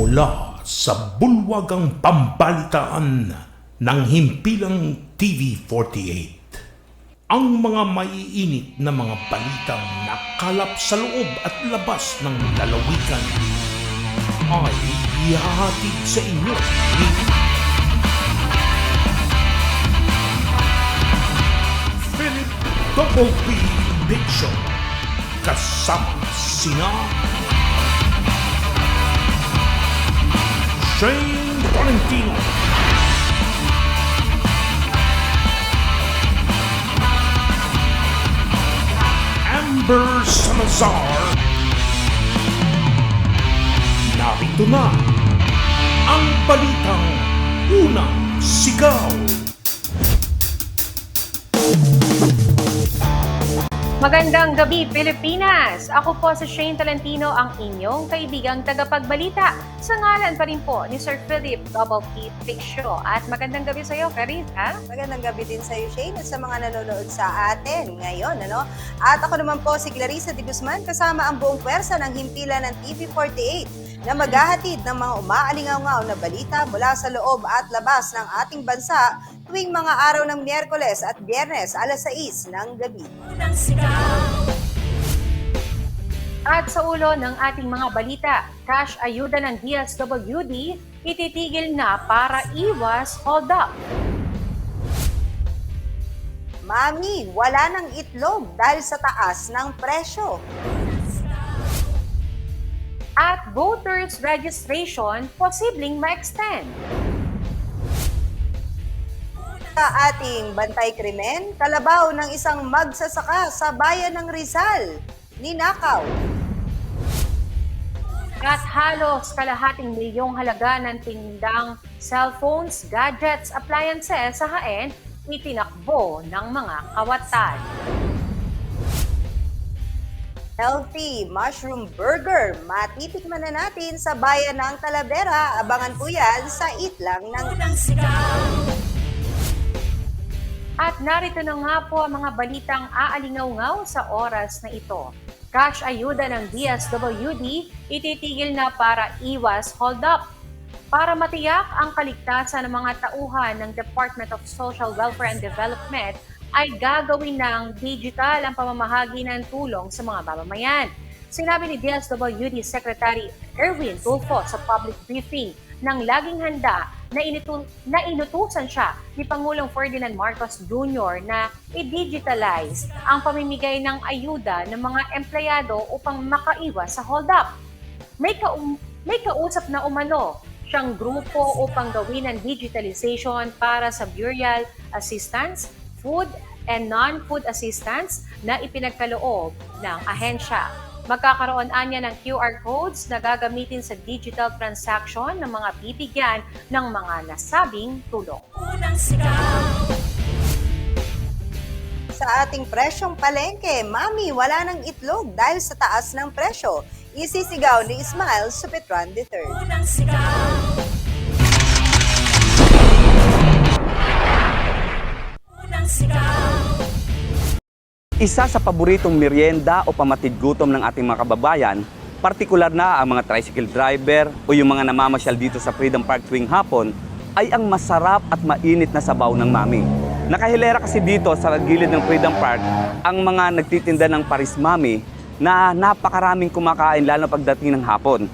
mula sa bulwagang pambalitaan ng himpilang TV48. Ang mga maiinit na mga balitang nakalap sa loob at labas ng lalawigan ay ihahatid sa inyo ni Philip Double P. Big Show kasama sina Shane Valentino. Amber Salazar. Narito na ang balitang unang sigaw Magandang gabi, Pilipinas! Ako po si Shane Tolentino, ang inyong kaibigang tagapagbalita. Sa ngalan pa rin po ni Sir Philip Double P. Picture. At magandang gabi sa iyo, Karin, ha? Magandang gabi din sa iyo, Shane, at sa mga nanonood sa atin ngayon. Ano? At ako naman po si Clarissa de Guzman kasama ang buong pwersa ng himpilan ng TV48 na maghahatid ng mga umaalingaw-ngaw na balita mula sa loob at labas ng ating bansa tuwing mga araw ng Miyerkules at Biyernes alas 6 ng gabi. At sa ulo ng ating mga balita, cash ayuda ng DSWD ititigil na para iwas hold up. Mami, wala ng itlog dahil sa taas ng presyo. At voters registration posibleng ma-extend. Sa ating bantay krimen, kalabaw ng isang magsasaka sa bayan ng Rizal, ninakaw. At halos kalahating milyong halaga ng tindang cellphones, gadgets, appliances sa haen itinakbo ng mga kawatan. Healthy mushroom burger. Matitikman na natin sa bayan ng Talavera. Abangan po yan sa Itlang ng At narito na nga po ang mga balitang aalingaw-ngaw sa oras na ito. Cash ayuda ng DSWD ititigil na para iwas hold up. Para matiyak ang kaligtasan ng mga tauhan ng Department of Social Welfare and Development ay gagawin ng digital ang pamamahagi ng tulong sa mga mamamayan. Sinabi ni DSWD Secretary Erwin Tulfo sa public briefing nang laging handa na, initu- na inutusan siya ni Pangulong Ferdinand Marcos Jr. na i-digitalize ang pamimigay ng ayuda ng mga empleyado upang makaiwas sa hold-up. May, kaum- may kausap na umano siyang grupo upang gawin ang digitalization para sa burial assistance, food and non-food assistance na ipinagkaloob ng ahensya. Magkakaroon anya ng QR codes na gagamitin sa digital transaction ng mga bibigyan ng mga nasabing tulong. Sa ating presyong palengke, Mami, wala ng itlog dahil sa taas ng presyo. Isisigaw ni Ismael Supetran III. Isa sa paboritong merienda o pamatid gutom ng ating mga kababayan, partikular na ang mga tricycle driver o yung mga namamasyal dito sa Freedom Park tuwing hapon, ay ang masarap at mainit na sabaw ng mami. Nakahilera kasi dito sa gilid ng Freedom Park ang mga nagtitinda ng Paris Mami na napakaraming kumakain lalo pagdating ng hapon.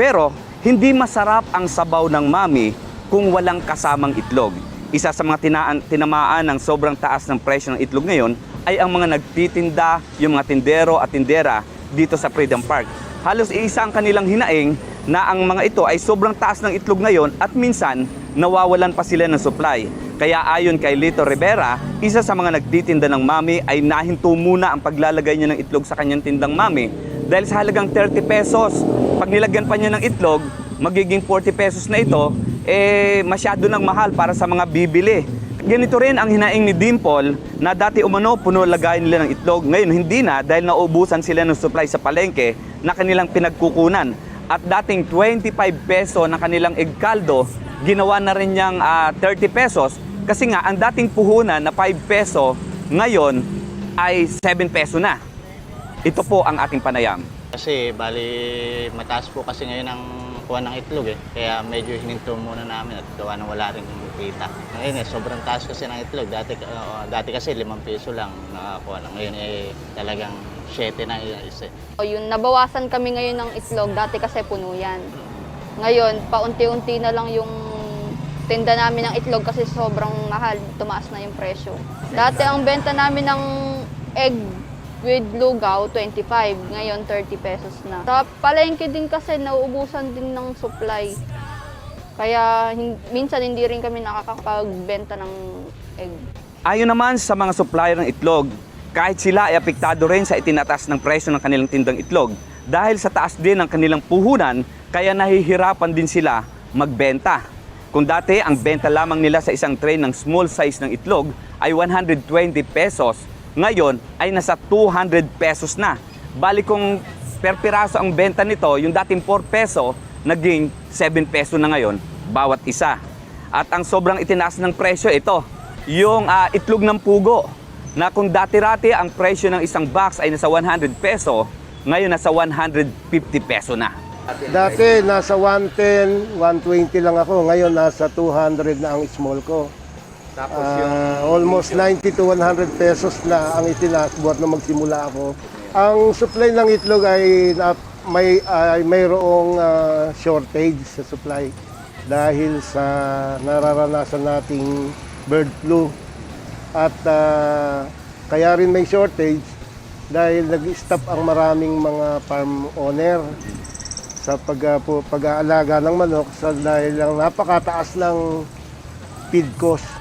Pero hindi masarap ang sabaw ng mami kung walang kasamang itlog. Isa sa mga tinaan, tinamaan ng sobrang taas ng presyo ng itlog ngayon ay ang mga nagtitinda, yung mga tindero at tindera dito sa Freedom Park. Halos iisa ang kanilang hinaing na ang mga ito ay sobrang taas ng itlog ngayon at minsan nawawalan pa sila ng supply. Kaya ayon kay Lito Rivera, isa sa mga nagtitinda ng mami ay nahinto muna ang paglalagay niya ng itlog sa kanyang tindang mami dahil sa halagang 30 pesos. Pag nilagyan pa niya ng itlog, magiging 40 pesos na ito, eh masyado nang mahal para sa mga bibili. Ganito rin ang hinaing ni Dimple na dati umano puno lagayin nila ng itlog. Ngayon hindi na dahil naubusan sila ng supply sa palengke na kanilang pinagkukunan. At dating 25 peso na kanilang egg caldo, ginawa na rin niyang ah, 30 pesos kasi nga ang dating puhunan na 5 peso ngayon ay 7 peso na. Ito po ang ating panayam. Kasi bali mataas po kasi ngayon ang makakuha ng itlog eh. Kaya medyo hininto muna namin at gawa na wala rin kita. Ngayon eh, sobrang taas kasi ng itlog. Dati, uh, dati kasi 5 piso lang nakakuha na. Ngayon eh, talagang 7 na isa. O yun, nabawasan kami ngayon ng itlog. Dati kasi puno yan. Ngayon, paunti-unti na lang yung tinda namin ng itlog kasi sobrang mahal. Tumaas na yung presyo. Dati ang benta namin ng egg with lugaw, 25. Ngayon, 30 pesos na. Sa palengke din kasi, nauubusan din ng supply. Kaya hin- minsan hindi rin kami nakakapagbenta ng egg. Ayon naman sa mga supplier ng itlog, kahit sila ay apektado rin sa itinatas ng presyo ng kanilang tindang itlog dahil sa taas din ng kanilang puhunan kaya nahihirapan din sila magbenta. Kung dati ang benta lamang nila sa isang tray ng small size ng itlog ay 120 pesos, ngayon ay nasa 200 pesos na. Bali kung per piraso ang benta nito, yung dating 4 peso, naging 7 peso na ngayon bawat isa. At ang sobrang itinaas ng presyo ito, yung ah, itlog ng pugo na kung dati-rati ang presyo ng isang box ay nasa 100 peso, ngayon nasa 150 peso na. Dati nasa 110, 120 lang ako. Ngayon nasa 200 na ang small ko. Ah, almost 90 to 100 pesos na ang itinaas buhat na magsimula ako. Ang supply ng itlog ay na, may ay mayroong ah, shortage sa supply dahil sa nararanasan nating bird flu. At ah, kaya rin may shortage dahil nag-stop ang maraming mga farm owner sa pag, uh, pag-aalaga ng manok sa dahil lang napakataas ng feed cost.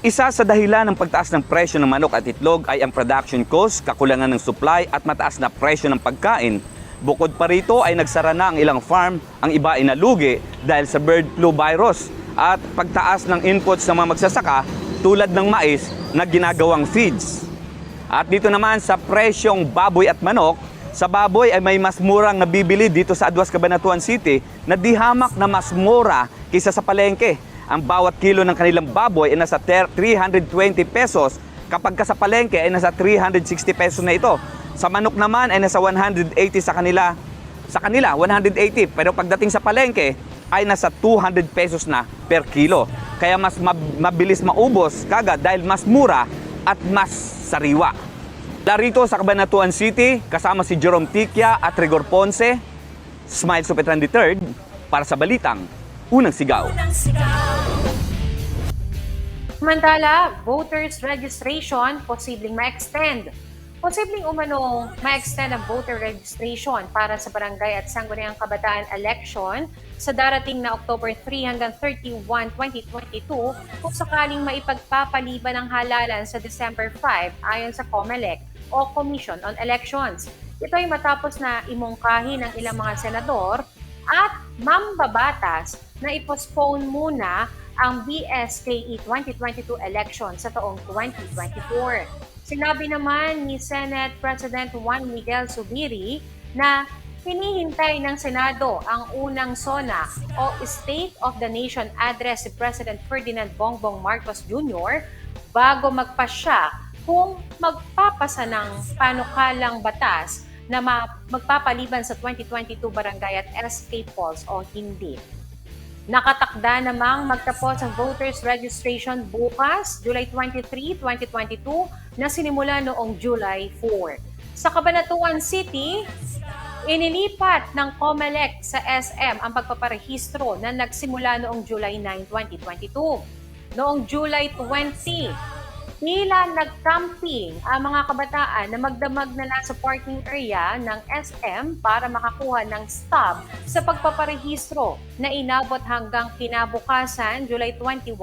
Isa sa dahilan ng pagtaas ng presyo ng manok at itlog ay ang production cost, kakulangan ng supply at mataas na presyo ng pagkain. Bukod pa rito ay nagsara na ang ilang farm, ang iba ay nalugi dahil sa bird flu virus at pagtaas ng inputs ng mga magsasaka tulad ng mais na ginagawang feeds. At dito naman sa presyong baboy at manok, sa baboy ay may mas murang nabibili dito sa Aduas Cabanatuan City na di hamak na mas mura kaysa sa palengke. Ang bawat kilo ng kanilang baboy ay nasa ter- 320 pesos kapag ka sa palengke ay nasa 360 pesos na ito. Sa manok naman ay nasa 180 sa kanila sa kanila 180 pero pagdating sa palengke ay nasa 200 pesos na per kilo. Kaya mas mab- mabilis maubos kagad dahil mas mura at mas sariwa. Larito sa Cabanatuan City, kasama si Jerome Tikia at Rigor Ponce, Smile Supetran III, para sa Balitang Unang Sigaw. Samantala, voters registration posibleng ma-extend. Posibleng umanong ma-extend ang voter registration para sa barangay at sangguniang kabataan election sa darating na October 3 hanggang 31, 2022 kung sakaling maipagpapaliban ang halalan sa December 5 ayon sa COMELEC o Commission on Elections. Ito ay matapos na imungkahi ng ilang mga senador at mambabatas na i-postpone muna ang BSKE 2022 election sa taong 2024. Sinabi naman ni Senate President Juan Miguel Subiri na hinihintay ng Senado ang unang SONA o State of the Nation address si President Ferdinand Bongbong Marcos Jr. bago magpasya kung magpapasa ng panukalang batas na ma- magpapaliban sa 2022 barangay at SK polls o hindi. Nakatakda namang magtapos ang voters registration bukas, July 23, 2022, na sinimula noong July 4. Sa Cabanatuan City, inilipat ng COMELEC sa SM ang pagpaparehistro na nagsimula noong July 9, 2022. Noong July 20, Tila nag-camping ang mga kabataan na magdamag na nasa parking area ng SM para makakuha ng stub sa pagpaparehistro na inabot hanggang kinabukasan, July 21,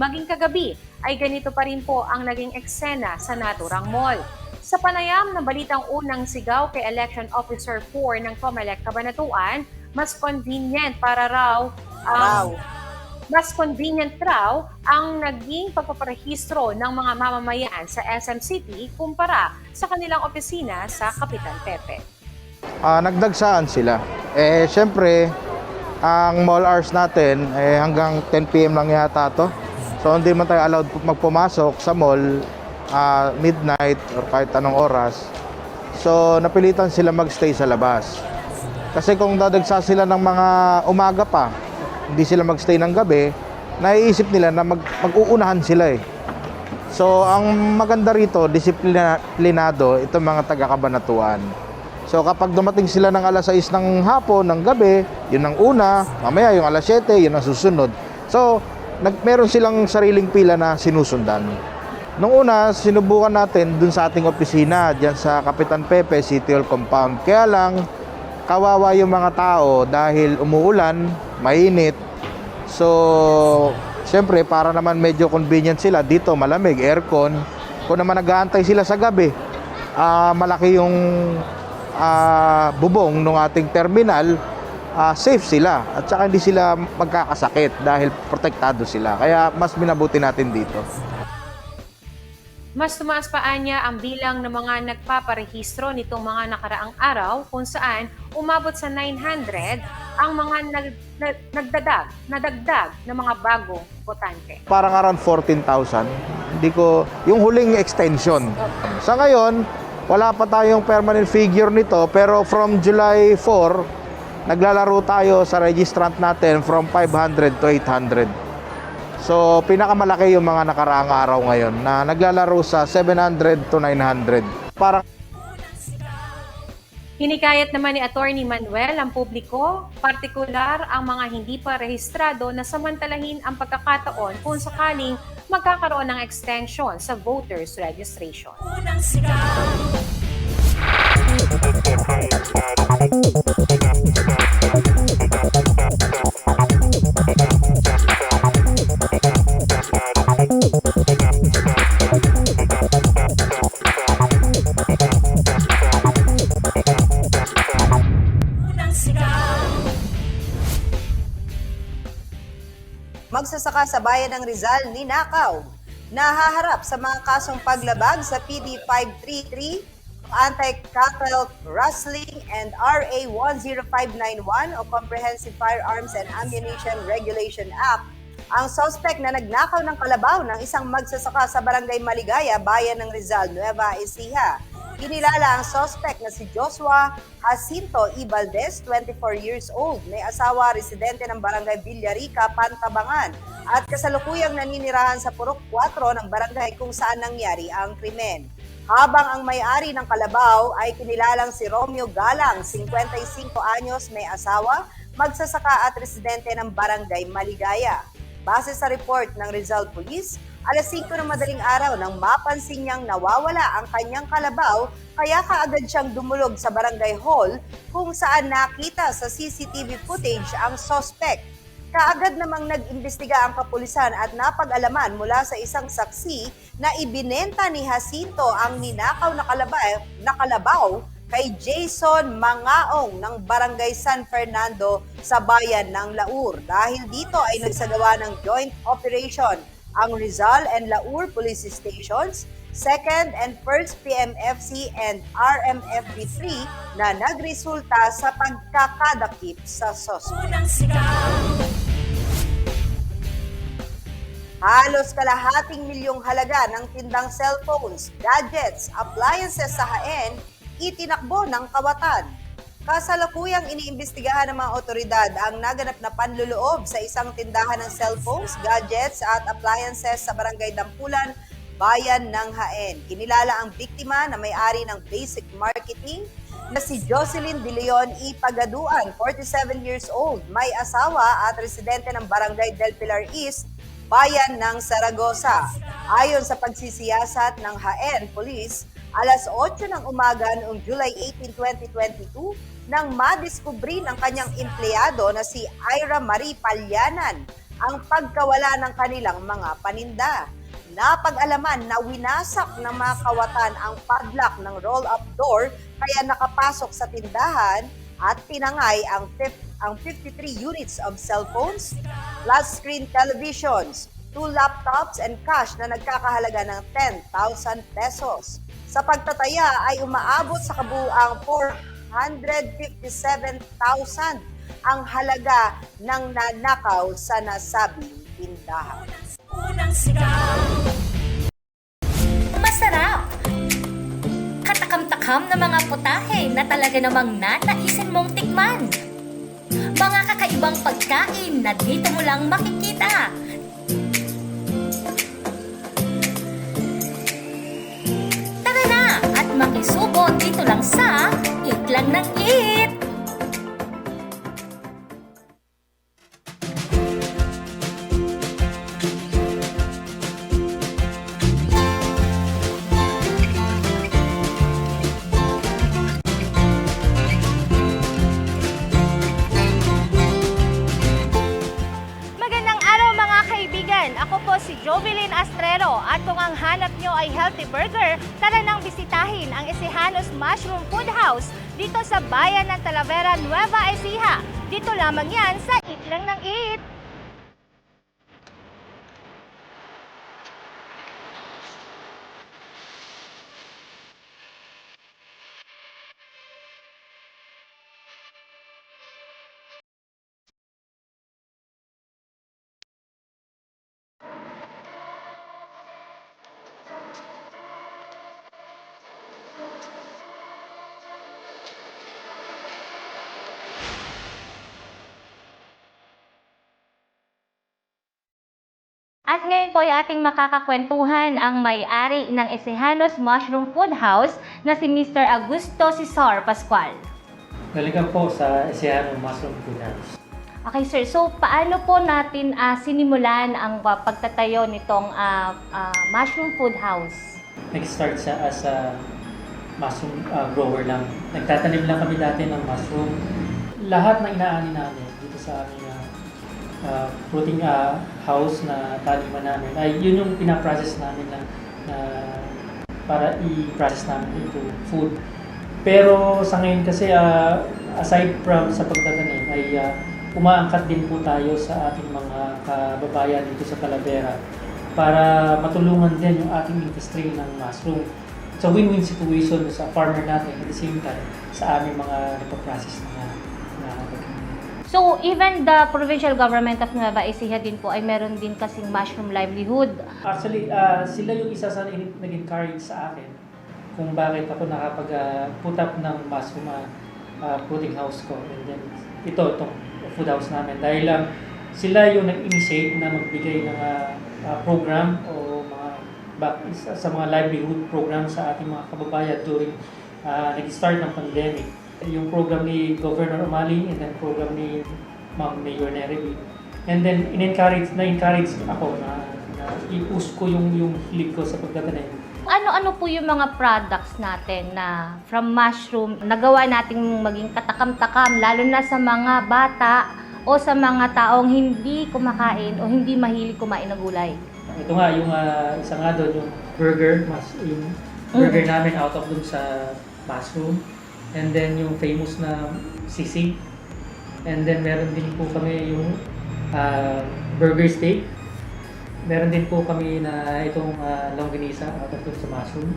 maging kagabi ay ganito pa rin po ang naging eksena sa Naturang Mall. Sa panayam ng balitang unang sigaw kay Election Officer 4 ng COMELEC Cabanatuan, mas convenient para raw ang mas convenient raw ang naging pagpaparehistro ng mga mamamayan sa SM City kumpara sa kanilang opisina sa Kapitan Pepe. ah, nagdagsaan sila. Eh, syempre, ang mall hours natin, eh, hanggang 10 p.m. lang yata to. So, hindi man tayo allowed magpumasok sa mall ah, midnight or kahit anong oras. So, napilitan sila magstay sa labas. Kasi kung dadagsa sila ng mga umaga pa, hindi sila magstay ng gabi, naiisip nila na mag, mag-uunahan sila eh. So, ang maganda rito, disiplinado, itong mga taga-kabanatuan. So, kapag dumating sila ng alas 6 ng hapon, ng gabi, yun ang una, mamaya yung alas 7, yun ang susunod. So, nag, meron silang sariling pila na sinusundan. Nung una, sinubukan natin dun sa ating opisina, dyan sa Kapitan Pepe City Hall Compound. Kaya lang, kawawa yung mga tao dahil umuulan, mainit. So, syempre, para naman medyo convenient sila, dito malamig, aircon. Kung naman nag-aantay sila sa gabi, ah, malaki yung ah, bubong ng ating terminal, ah, safe sila. At saka hindi sila magkakasakit dahil protektado sila. Kaya mas minabuti natin dito. Mas tumaas pa anya ang bilang ng mga nagpaparehistro nitong mga nakaraang araw kung saan umabot sa 900 ang mga nag, nag, nagdadag, nadagdag ng mga bagong botante. parang around 14,000. Hindi ko, yung huling extension. Sa ngayon, wala pa tayong permanent figure nito, pero from July 4, naglalaro tayo sa registrant natin from 500 to 800. So, pinakamalaki yung mga nakaraang araw ngayon na naglalaro sa 700 to 900. Parang Hinikayat naman ni Attorney Manuel ang publiko, partikular ang mga hindi pa rehistrado na samantalahin ang pagkakataon kung sakaling magkakaroon ng extension sa voters registration. Sa bayan ng Rizal, ninakaw. Nahaharap sa mga kasong paglabag sa PD 533, Anti-Cattle Rustling and RA 10591 o Comprehensive Firearms and Ammunition Regulation Act ang suspect na nagnakaw ng kalabaw ng isang magsasaka sa Barangay Maligaya, bayan ng Rizal, Nueva Ecija. Kinilala ang suspect na si Joshua Jacinto E. Valdez, 24 years old, may asawa residente ng Barangay Villarica, Pantabangan at kasalukuyang naninirahan sa Purok 4 ng barangay kung saan nangyari ang krimen. Habang ang may-ari ng kalabaw ay kinilalang si Romeo Galang, 55 anyos, may asawa, magsasaka at residente ng Barangay Maligaya. Base sa report ng Rizal Police, alas 5 ng madaling araw nang mapansin niyang nawawala ang kanyang kalabaw, kaya kaagad siyang dumulog sa barangay hall kung saan nakita sa CCTV footage ang suspect. Kaagad namang nag-imbestiga ang kapulisan at napag-alaman mula sa isang saksi na ibinenta ni Jacinto ang ninakaw na kalabaw, na kalabaw kay Jason Mangaong ng Barangay San Fernando sa bayan ng Laur. Dahil dito ay nagsagawa ng joint operation ang Rizal and Laur Police Stations, 2nd and 1st PMFC and RMFB3 na nagresulta sa pagkakadakip sa suspect. Halos kalahating milyong halaga ng tindang cellphones, gadgets, appliances sa haen, itinakbo ng kawatan. Kasalukuyang iniimbestigahan ng mga otoridad ang naganap na panluloob sa isang tindahan ng cellphones, gadgets at appliances sa Barangay Dampulan, Bayan ng Haen. Kinilala ang biktima na may-ari ng Basic Marketing na si Jocelyn De Leon E. Pagaduan, 47 years old, may asawa at residente ng Barangay Del Pilar East, bayan ng Saragosa. Ayon sa pagsisiyasat ng Haen Police, alas 8 ng umaga noong July 18, 2022, nang madiskubri ng kanyang empleyado na si Ira Marie Palyanan ang pagkawala ng kanilang mga paninda. Napag-alaman na winasak ng mga kawatan ang padlock ng roll-up door kaya nakapasok sa tindahan at pinangay ang, fif- ang 53 units of cellphones, flat screen televisions, two laptops and cash na nagkakahalaga ng 10,000 pesos. Sa pagtataya ay umaabot sa kabuuang 457,000 ang halaga ng nanakaw sa nasabing tindahan. Masarap! Katakam-takam na mga putahe na talaga namang nanaisin mong tikman. Kakaibang pagkain na dito mo lang makikita. Tara na at makisubo dito lang sa Eat Lang ng Eat! Dito lamang yan sa At ngayon po ay ating makakakwentuhan ang may-ari ng Isihanos Mushroom Food House na si Mr. Augusto Cesar Pascual. Welcome po sa Esiano Mushroom Food House. Okay sir, so paano po natin ah, sinimulan ang ah, pagtatayo nitong ah, ah, Mushroom Food House? Nag-start siya as a mushroom uh, grower lang. Nagtatanim lang kami dati ng mushroom. Lahat ng inaani namin dito sa aming uh, uh, fruiting uh, house na taniman namin ay yun yung pinaprocess namin na, na para i-process namin into food. Pero sa ngayon kasi uh, aside from sa pagtatanim ay uh, umaangkat din po tayo sa ating mga kababayan dito sa Talavera para matulungan din yung ating industry ng mushroom. It's a win-win situation sa farmer natin at the same time sa aming mga nagpa-process na, na So even the provincial government of Nueva Ecija din po ay meron din kasing mushroom livelihood. Actually, ah, sila yung isa sa nag-encourage sa akin kung bakit ako nakapag-put up ng mushroom ah, ah, fruiting house ko. And then, ito, itong food house namin. Dahil lang, sila yung nag-initiate na magbigay ng ah, ah, program o mga back, sa, mga livelihood program sa ating mga kababayan during ah, nag-start ng pandemic. Yung program ni Governor Umali and then program ni Ma'am Mayor Nereby. And then, in-encourage, na-encourage ako na, na i-push ko yung, yung hilig ko sa pagtatanim. Ano-ano po yung mga products natin na from mushroom nagawa nating maging katakam-takam lalo na sa mga bata o sa mga taong hindi kumakain o hindi mahilig kumain ng gulay? Ito nga, yung ah, isa nga doon, yung burger, mas, yung burger namin out of dun sa mushroom. And then yung famous na sisig. And then meron din po kami yung ah, burger steak. Meron din po kami na itong ah, longganisa out of dun sa mushroom.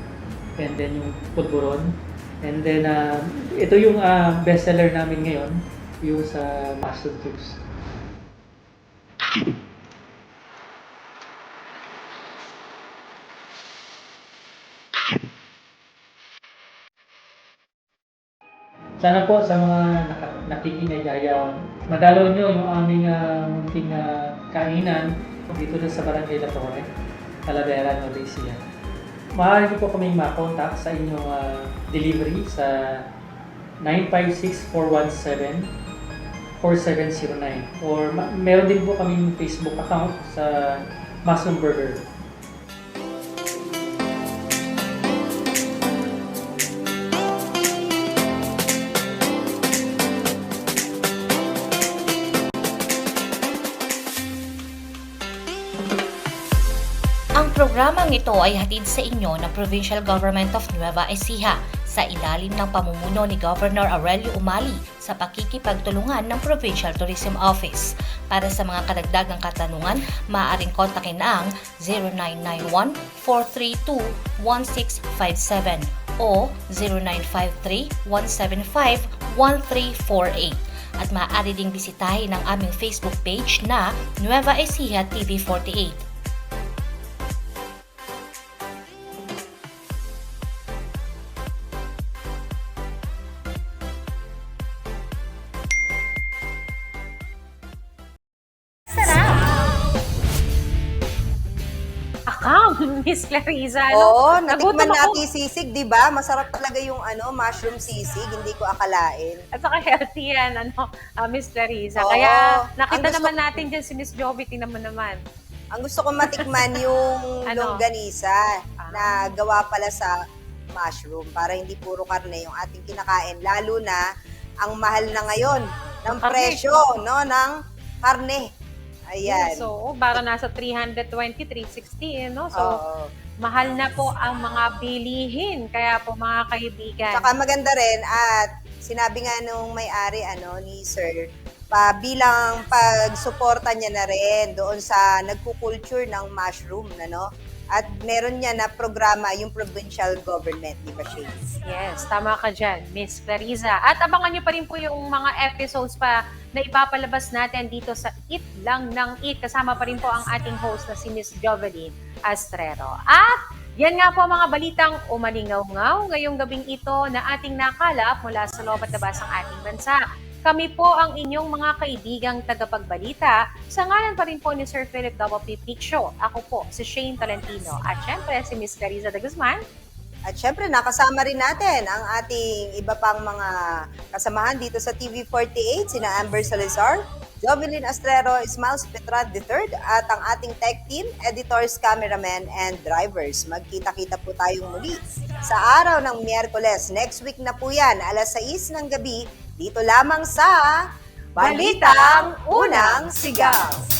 And then yung putburon. And then ah, ito yung ah, bestseller namin ngayon, yung sa mushroom chips. Sana po sa mga naka- nakikinagaya, madalaw nyo yung aming uh, munting ah, kainan dito na sa Barangay La Torre, Talavera, Ecija. Maaari niyo po kaming makontak sa inyong ah, delivery sa 956-417-4709 or meron din po kaming Facebook account sa Mushroom Burger. Programang ito ay hatid sa inyo ng Provincial Government of Nueva Ecija sa ilalim ng pamumuno ni Governor Aurelio Umali sa pakikipagtulungan ng Provincial Tourism Office. Para sa mga karagdagang katanungan, maaaring kontakin ang 0991-432-1657 o 0953-175-1348 at maaari ding bisitahin ang aming Facebook page na Nueva Ecija TV48. Miss Clarissa. ano? Oo, Nagutom natikman ako. natin sisig, di ba? Masarap talaga yung ano, mushroom sisig, hindi ko akalain. At saka healthy yan, ano, ah, Miss Clarissa. Oo. Kaya Ang nakita gusto naman natin dyan si Miss Jovi, tingnan mo naman. Ang gusto ko matikman yung Ano? longganisa Ah. na gawa pala sa mushroom para hindi puro karne yung ating kinakain. Lalo na ang mahal na ngayon ng Karne. presyo no, ng karne. Ayan. So, para nasa 320, 360, eh, no? So, Oo. mahal na po ang mga bilihin. Kaya po mga kaibigan. Saka maganda rin at sinabi nga nung may-ari ano ni Sir pa bilang pagsuporta niya na rin doon sa nagkukulture ng mushroom ano at meron niya na programa yung provincial government di ba Shane? Yes, tama ka dyan, Miss Clarissa. At abangan nyo pa rin po yung mga episodes pa na ipapalabas natin dito sa Eat Lang ng Eat. Kasama pa rin po ang ating host na si Miss Jovelyn Astrero. At yan nga po ang mga balitang umalingaw-ngaw ngayong gabing ito na ating nakalap mula sa loob at labas ng ating bansa. Kami po ang inyong mga kaibigang tagapagbalita. Sa ngalan pa rin po ni Sir Philip W. Piccio. Ako po si Shane Tolentino. At syempre si Miss Clarissa de Guzman. At syempre nakasama rin natin ang ating iba pang mga kasamahan dito sa TV48 sina Amber Salazar, Jovelyn Astrero, Smiles Petrad III at ang ating tech team, editors, cameramen, and drivers. Magkita-kita po tayong muli sa araw ng Miyerkules. Next week na po yan, alas 6 ng gabi, dito lamang sa Balitang Unang Sigaw.